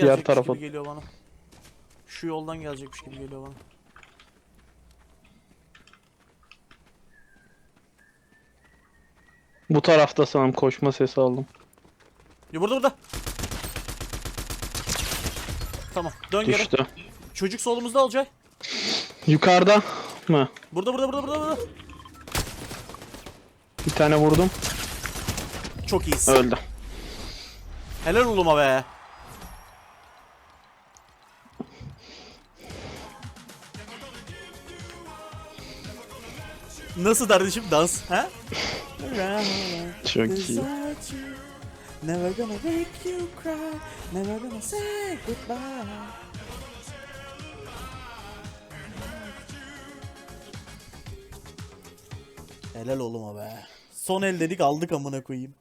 gelecekmiş tarafa. gibi geliyor bana. Şu yoldan gelecekmiş gibi geliyor bana. Bu tarafta sanırım koşma sesi aldım. Ya burada burada. Tamam dön geri. Düştü. Çocuk solumuzda Olcay. Yukarıda mı? Burada burada burada burada. burada. Bir tane vurdum. Çok iyisin. Öldü. Helal uluma be. Nasıl kardeşim dans? Ha? Çok iyi. Never gonna make you cry. Never gonna say goodbye. Helal oğluma be. Son el dedik aldık amına koyayım.